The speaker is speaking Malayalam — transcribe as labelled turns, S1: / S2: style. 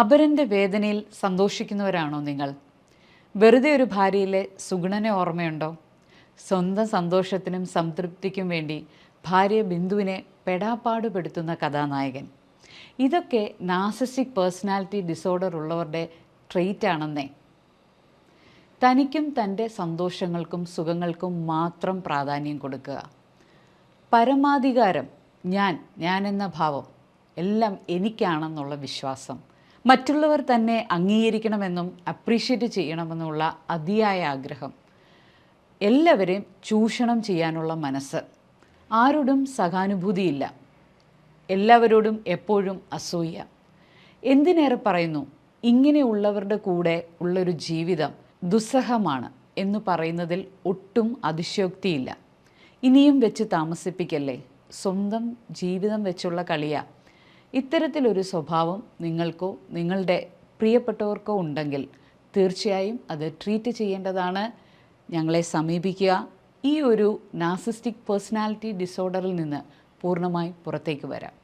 S1: അപരന്റെ വേദനയിൽ സന്തോഷിക്കുന്നവരാണോ നിങ്ങൾ? വെറുതെ ഒരു ഭാര്യയിലെ സുഗുണനെ ഓർമ്മയുണ്ടോ? സ്വന്തം സന്തോഷത്തിനും സംതൃപ്തിക്കും വേണ്ടി ഭാര്യ ബിന്ദുവിനെ പെടാപ്പാടുപെടുത്തുന്ന കഥാനായകൻ. ഇതൊക്കെ നാസസിക് പേഴ്സണാലിറ്റി ഡിസോർഡർ ഉള്ളവരുടെ ട്രെയ്റ്റ് ആണെന്നേ തനിക്കും തന്റെ സന്തോഷങ്ങൾക്കും സുഖങ്ങൾക്കും മാത്രം പ്രാധാന്യം കൊടുക്കുക. പരമാധികാരം ഞാൻ ഞാൻ എന്ന ഭാവം എല്ലാം എനിക്കാണെന്നുള്ള വിശ്വാസം. മറ്റുള്ളവർ തന്നെ അംഗീകരിക്കണമെന്നും അപ്രീഷിയേറ്റ് ചെയ്യണമെന്നുള്ള അതിയായ ആഗ്രഹം. എല്ലാവരെയും ചൂഷണം ചെയ്യാനുള്ള മനസ്സ്. ആരോടും സഹാനുഭൂതിയില്ല. എല്ലാവരോടും എപ്പോഴും അസൂയ. എന്തിനേറെ പറയുന്നു? ഇങ്ങനെയുള്ളവരുടെ കൂടെ ഉള്ളൊരു ജീവിതം ദുസ്സഹമാണ് എന്ന് പറയുന്നതിൽ ഒട്ടും അതിശയോക്തിയില്ല. ഇനിയും വെച്ച് താമസിപ്പിക്കല്ലേ? സ്വന്തം ജീവിതം വെച്ചുള്ള കളിയാ. ഇത്തരത്തിലൊരു സ്വഭാവം നിങ്ങൾക്കോ നിങ്ങളുടെ പ്രിയപ്പെട്ടവർക്കോ ഉണ്ടെങ്കിൽ തീർച്ചയായും അത് ട്രീറ്റ് ചെയ്യേണ്ടതാണ്. ഞങ്ങളെ സമീപിക്കുക. ഈ ഒരു നാസിസ്റ്റിക് പേഴ്സണാലിറ്റി ഡിസോർഡറിൽ നിന്ന് പൂർണമായി പുറത്തേക്ക് വരാം.